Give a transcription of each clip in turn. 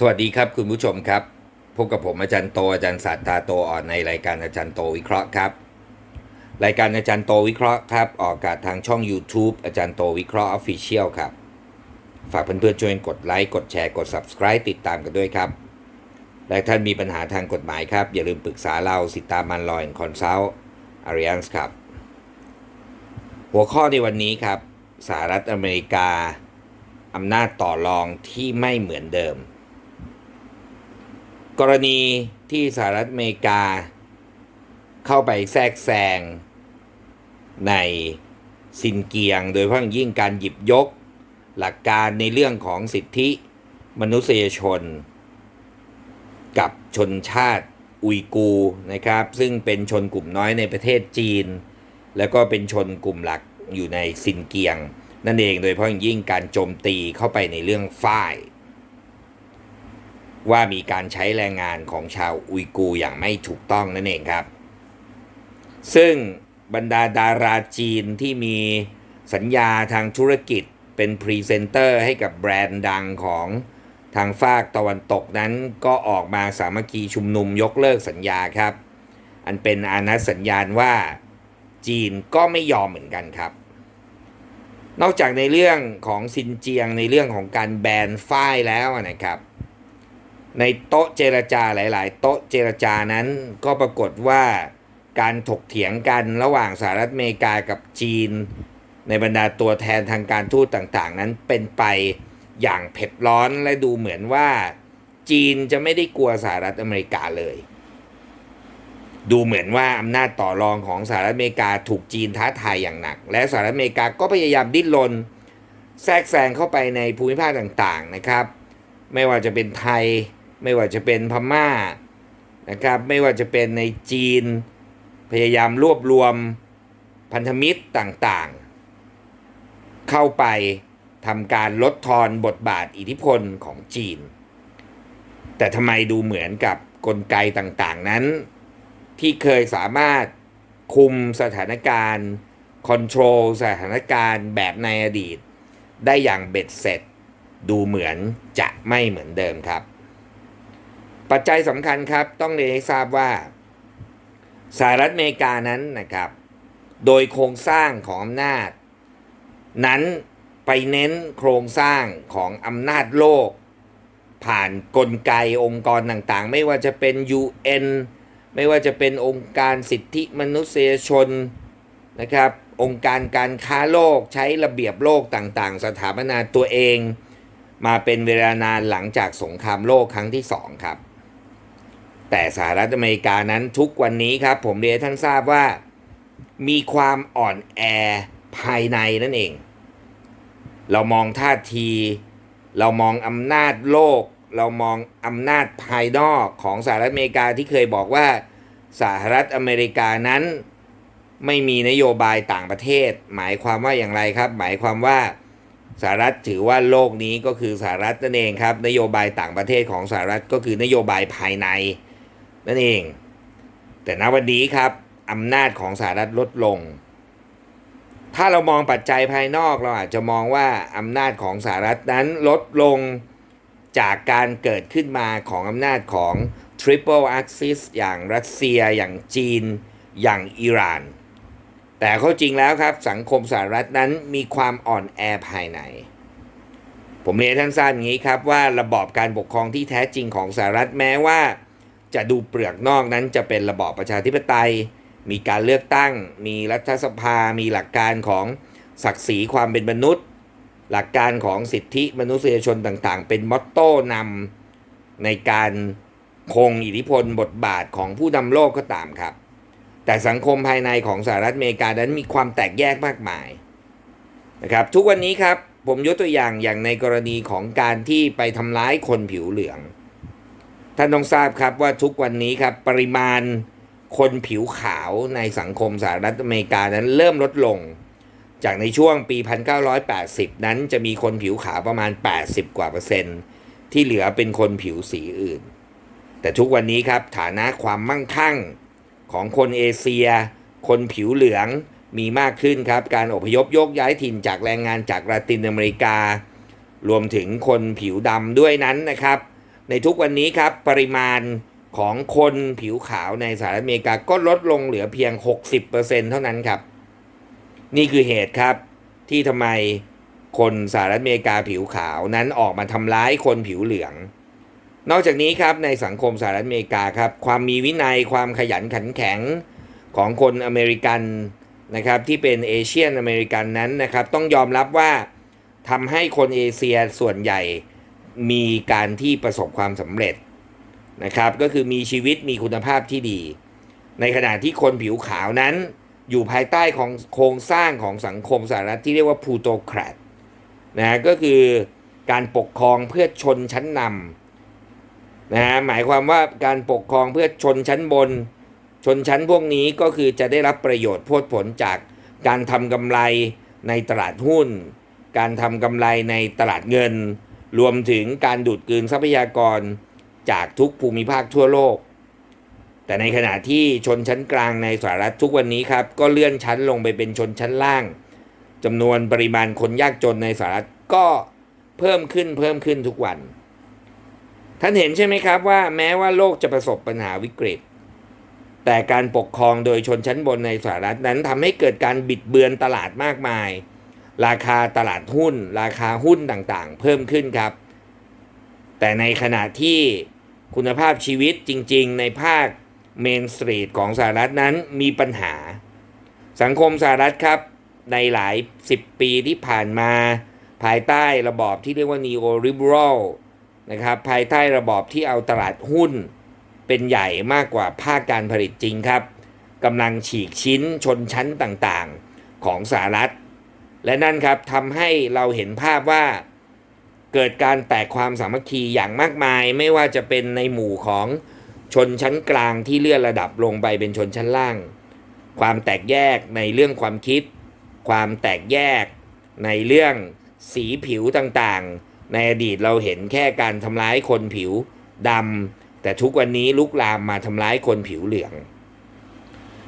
สวัสดีครับคุณผู้ชมครับ พบกับผมอาจารย์โตอาจารย์ศาสตาโตอ่อนในรายการอาจารย์โตวิเคราะห์ครับ รายการอาจารย์โตวิเคราะห์ครับออกอากาศทางช่อง YouTube อาจารย์โตวิเคราะห์ Official ครับ ฝากเพื่อนๆช่วยกดไลค์กดแชร์กด Subscribe ติดตามกันด้วยครับ และท่านมีปัญหาทางกฎหมายครับ อย่าลืมปรึกษาเราสิตามันลอยคอนซัลท์อาริอันส์ครับ หัวข้อในวันนี้ครับสหรัฐอเมริกาอำนาจต่อรองที่ไม่เหมือนเดิม กรณีที่สหรัฐอเมริกา เข้าไปแทรกแซงในซินเกียง โดยเพาะอย่งยิ่งการหยิบยก หลักการในเรื่องของสิทธิมนุษยชน กับชนชาติอุยกูนะครับ ซึ่งเป็นชนกลุ่มน้อยในประเทศจีน แล้วก็เป็นชนกลุ่มหลักอยู่ในซินเกียง นั่นเองโดยเฉพาะอย่งยิ่งการโจมตีเข้าไปในเรื่องฝ้าย ว่ามีการใช้แรงงานของชาวอุยกูร์อย่างไม่ถูกต้องนั่นเองครับ ซึ่งบรรดาดาราจีนที่มีสัญญาทางธุรกิจเป็นพรีเซนเตอร์ให้กับแบรนด์ดังของทางฝากตะวันตกนั้นก็ออกมาสามัคคีชุมนุมยกเลิกสัญญาครับ อันเป็นอานัสัญญาณว่าจีนก็ไม่ยอมเหมือนกันครับ นอกจากในเรื่องของซินเจียงในเรื่องของการแบนฝ้ายแล้วนะครับ ในโต๊ะเจรจาหลาย ๆ โต๊ะเจรจานั้นก็ปรากฏว่าการถกเถียงกันระหว่างสหรัฐอเมริกากับจีน ในบรรดาตัวแทนทางการทูตต่างๆ นั้นเป็นไปอย่างเผ็ดร้อนและดูเหมือนว่า จีนจะไม่ได้กลัวสหรัฐอเมริกาเลย ดูเหมือนว่าอำนาจต่อรองของสหรัฐอเมริกาถูกจีนท้าทายอย่างหนัก และสหรัฐอเมริกาก็พยายามดิ้นรนแทรกแซงเข้าไปในภูมิภาคต่างๆนะครับ ไม่ว่าจะเป็นไทย ไม่ว่าจะเป็นพม่านะครับไม่ว่าจะเป็นในจีน พยายามรวบรวมพันธมิตรต่างๆ เข้าไปทำการลดทอนบทบาทอิทธิพลของจีน แต่ทำไมดูเหมือนกับกลไกต่างๆนั้น ที่เคยสามารถคุมสถานการณ์คอนโทรลสถานการณ์แบบในอดีต ได้อย่างเบ็ดเสร็จ ดูเหมือนจะไม่เหมือนเดิมครับ ปัจจัยสำคัญครับต้องเรียนให้ทราบว่าสหรัฐอเมริกานั้นนะครับ โดยโครงสร้างของอำนาจ นั้นไปเน้นโครงสร้างของอำนาจโลก ผ่านนกลไกองค์กรต่างๆ ไม่ว่าจะเป็น UN ไม่ว่าจะเป็นองค์การสิทธิมนุษยชนนะครับองค์การการค้าโลกใช้ระเบียบโลกต่างๆ สถาปนาตัวเอง มาเป็นเวลานานหลังจากสงครามโลกครั้งที่สองครับ แต่สหรัฐอเมริกานั้นทุกวันนี้ครับ ผมเรียนท่านทราบว่า มีความอ่อนแอภายในนั่นเอง เรามองท่าที เรามองอำนาจโลก เรามองอำนาจภายนอกของสหรัฐอเมริกาที่เคยบอกว่าสหรัฐอเมริกานั้นไม่มีนโยบายต่างประเทศ หมายความว่าอย่างไรครับ หมายความว่าสหรัฐถือว่าโลกนี้ก็คือสหรัฐนั่นเองครับ นโยบายต่างประเทศของสหรัฐก็คือนโยบายภายใน นั่นเอง แต่ณวันนี้ครับอำนาจของสหรัฐลดลง ถ้าเรามองปัจจัยภายนอกเราอาจจะมองว่าอำนาจของสหรัฐนั้นลดลงจากการเกิดขึ้นมาของอำนาจของ Triple Axis อย่างรัสเซียอย่างจีน อย่างอิหร่าน แต่เขาจริงแล้วครับสังคมสหรัฐนั้นมีความอ่อนแอภายใน ผมเรียนท่านทราบอย่างนี้ครับว่าระบอบการปกครองที่แท้จริงของสหรัฐแม้ว่า จะดูเปลือกนอกนั้นจะเป็นระบอบประชาธิปไตย มีการเลือกตั้ง มีรัฐสภา มีหลักการของศักดิ์ศรีความเป็นมนุษย์ หลักการของสิทธิมนุษยชนต่างๆ เป็นมอตโต้นำในการคงอิทธิพลบทบาทของผู้นำโลกก็ตามครับ แต่สังคมภายในของสหรัฐอเมริกานั้นมีความแตกแยกมากมายนะครับ ทุกวันนี้ครับผมยกตัวอย่างอย่างในกรณีของการที่ไปทำร้ายคนผิวเหลือง ท่านต้องทราบครับว่าทุกวันนี้ครับปริมาณคนผิวขาวในสังคมสหรัฐอเมริกานั้นเริ่มลดลง จากในช่วงปี 1980 นั้นจะมีคนผิวขาวประมาณ 80 กว่าเปอร์เซ็นต์ ที่เหลือเป็นคนผิวสีอื่น แต่ทุกวันนี้ครับฐานะความมั่งคั่งของคนเอเชีย คนผิวเหลืองมีมากขึ้นครับ การอพยพยกย้ายถิ่นจากแรงงานจากลาตินอเมริกา รวมถึงคนผิวดำด้วยนั้นนะครับ ในทุกวันนี้ครับปริมาณของคนผิวขาวในสหรัฐอเมริกาก็ลดลงเหลือเพียง 60%เท่านั้นครับ นี่คือเหตุครับที่ทำไมคนสหรัฐอเมริกาผิวขาวนั้นออกมาทำร้ายคนผิวเหลือง นอกจากนี้ครับในสังคมสหรัฐอเมริกาครับความมีวินัยความขยันขันแข็งของคนอเมริกันนะครับที่เป็นเอเชียนอเมริกันนั้นนะครับต้องยอมรับว่าทำให้คนเอเชียส่วนใหญ่ มีการที่ประสบความสำเร็จนะครับ ก็คือมีชีวิตมีคุณภาพที่ดี ในขณะที่คนผิวขาวนั้น อยู่ภายใต้ของโครงสร้างของสังคมสหรัฐที่เรียกว่าพูโตแครตนะฮะก็คือการปกครองเพื่อชนชั้นนำนะฮะหมายความว่าการปกครองเพื่อชนชั้นบน ชนชั้นพวกนี้ก็คือจะได้รับประโยชน์พดผลจากการทำกำไรในตลาดหุ้น การทำกำไรในตลาดเงิน รวมถึงการดูดกลืนทรัพยากรจากทุกภูมิภาคทั่วโลก แต่ในขณะที่ชนชั้นกลางในสหรัฐทุกวันนี้ครับ ก็เลื่อนชั้นลงไปเป็นชนชั้นล่างจำนวนปริมาณคนยากจนในสหรัฐก็เพิ่มขึ้นเพิ่มขึ้นทุกวัน ท่านเห็นใช่ไหมครับว่าแม้ว่าโลกจะประสบปัญหาวิกฤต แต่การปกครองโดยชนชั้นบนในสหรัฐนั้นทำให้เกิดการบิดเบือนตลาดมากมาย ราคาตลาดหุ้น ราคาหุ้นต่างๆ เพิ่มขึ้นครับ แต่ในขณะที่คุณภาพชีวิตจริงๆ ในภาคเมนสตรีทของสหรัฐนั้นมีปัญหา สังคมสหรัฐครับ ในหลายสิบปีที่ผ่านมา ภายใต้ระบอบที่เรียกว่า neo liberal นะครับภายใต้ระบอบที่เอาตลาดหุ้น เป็นใหญ่มากกว่าภาคการผลิตจริงครับกำลังฉีกชิ้นชนชั้นต่างๆ ของสหรัฐ และนั่นครับทำให้เราเห็นภาพว่าเกิดการแตกความสามัคคีอย่างมากมาย ไม่ว่าจะเป็นในหมู่ของชนชั้นกลางที่เลื่อนระดับลงไปเป็นชนชั้นล่าง ความแตกแยกในเรื่องความคิด ความแตกแยกในเรื่องสีผิวต่างๆ ในอดีตเราเห็นแค่การทำร้ายคนผิวดำแต่ทุกวันนี้ลุกลามมาทำร้ายคนผิวเหลือง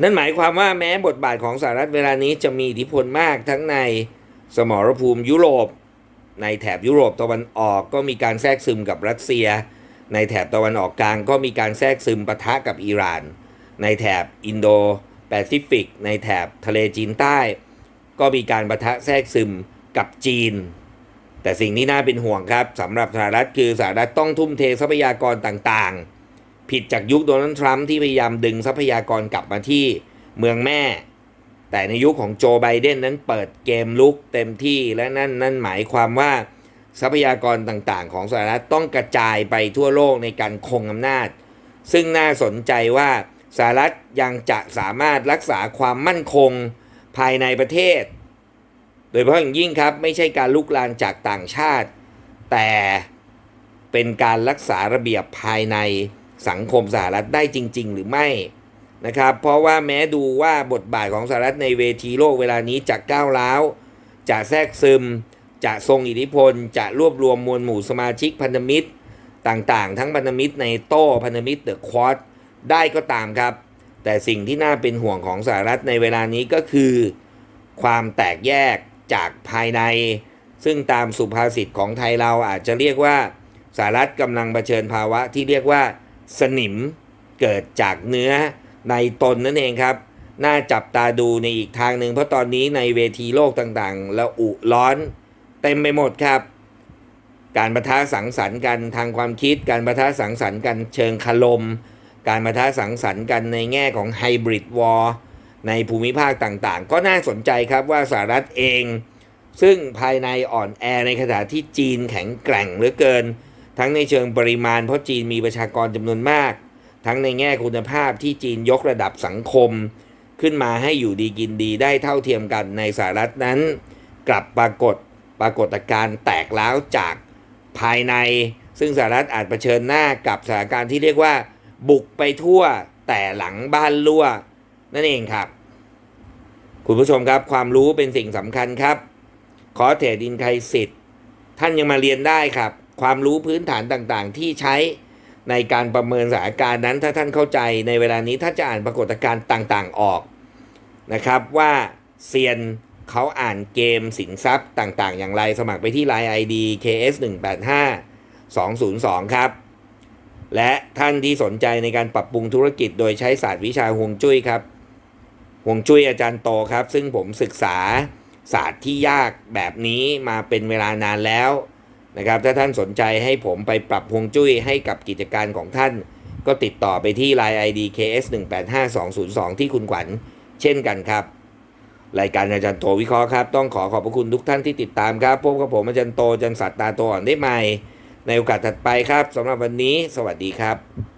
นั่นหมายความว่าแม้บทบาทของสหรัฐเวลานี้จะมีอิทธิพลมากทั้งในสมรภูมิยุโรป ในแถบยุโรปตะวันออกก็มีการแทรกซึมกับรัสเซีย ในแถบตะวันออกกลางก็มีการแทรกซึมปะทะกับอิหร่าน ในแถบอินโดแปซิฟิก ในแถบทะเลจีนใต้ ก็มีการปะทะแทรกซึมกับจีน แต่สิ่งที่น่าเป็นห่วงครับสำหรับสหรัฐคือสหรัฐต้องทุ่มเททรัพยากรต่างๆ ผิดจากยุคโดนัลด์ทรัมป์ที่พยายามดึงทรัพยากรกลับมาที่เมืองแม่ แต่ในยุคของโจไบเดนนั้นเปิดเกมลุกเต็มที่และนั่นนั่นหมายความว่าทรัพยากรต่างๆ ของสหรัฐต้องกระจายไปทั่วโลกในการคงอำนาจ ซึ่งน่าสนใจว่าสหรัฐยังจะสามารถรักษาความมั่นคงภายในประเทศ โดยเฉพาะอย่างยิ่งครับไม่ใช่การลุกลานจากต่างชาติ แต่เป็นการรักษาระเบียบภายใน สังคมสหรัฐได้จริง ๆ หรือไม่นะครับเพราะว่าแม้ดูว่าบทบาทของสหรัฐในเวทีโลกเวลานี้จะก้าวร้าวจะแทรกซึม จะทรงอิทธิพล จะรวบรวมมวลหมู่สมาชิกพันธมิตร ต่างๆ ทั้งพันธมิตรในโต้พันธมิตรเดอะควอดได้ก็ตามครับ แต่สิ่งที่น่าเป็นห่วงของสหรัฐในเวลานี้ก็คือ ความแตกแยกจากภายใน ซึ่งตามสุภาษิตของไทยเราอาจจะเรียกว่าสหรัฐกำลังเผชิญภาวะที่เรียกว่า สนิมเกิดจากเนื้อในตนนั่นเองครับ น่าจับตาดูในอีกทางหนึ่งเพราะตอนนี้ในเวทีโลกต่างๆ แล้วอุร้อนเต็มไปหมดครับ การประทะสังสรรค์กันทางความคิด การประทะสังสรรค์กันเชิงคารมการประทะสังสรรค์กันในแง่ของไฮบริดวอร์ในภูมิภาคต่างๆ ก็น่าสนใจครับว่าสหรัฐเอง ซึ่งภายในอ่อนแอในขณะที่จีนแข็งแกร่งเหลือเกิน ทั้งในเชิงปริมาณเพราะจีนมีประชากรจำนวนมาก ทั้งในแง่คุณภาพที่จีนยกระดับสังคม ขึ้นมาให้อยู่ดีกินดีได้เท่าเทียมกันในสหรัฐนั้น กลับปรากฏปรากฏการณ์แตกล้าวจากภายใน ซึ่งสหรัฐอาจเผชิญหน้ากับสถานการณ์ที่เรียกว่า บุกไปทั่วแต่หลังบ้านรั่ว นั่นเองครับ คุณผู้ชมครับความรู้เป็นสิ่งสำคัญครับ ขอเทรดินไคสิทธิ์ท่านยังมาเรียนได้ครับ ความรู้พื้นฐานต่างๆ ที่ใช้ในการประเมินสถานการณ์นั้น ถ้าท่านเข้าใจในเวลานี้ถ้าจะอ่านปรากฏการณ์ต่างๆออกนะครับว่าเซียนเขาอ่านเกมสินทรัพย์ต่างๆ อย่างไรสมัครไปที่ Line ID KS 1 8 5 2 0 2 ครับ และท่านที่สนใจในการปรับปรุงธุรกิจโดยใช้ศาสตร์วิชาฮวงจุ้ยครับฮวงจุ้ยอาจารย์โตครับ ซึ่งผมศึกษาศาสตร์ที่ยากแบบนี้มาเป็นเวลานานแล้ว นะครับถ้าท่านสนใจให้ผมไปปรับฮวงจุ้ยให้กับกิจการของท่าน ก็ติดต่อไปที่ Line ID KS 1 8 5 2 0 2 ที่คุณขวัญเช่นกันครับ รายการอาจารย์โตวิเคราะห์ครับ ต้องขอขอบพระคุณทุกท่านที่ติดตามครับพบกับผมอาจารย์โตอาจารย์สัตตาโตอ่อนได้ใหม่ ในโอกาสถัดไปครับสำหรับวันนี้ สวัสดีครับ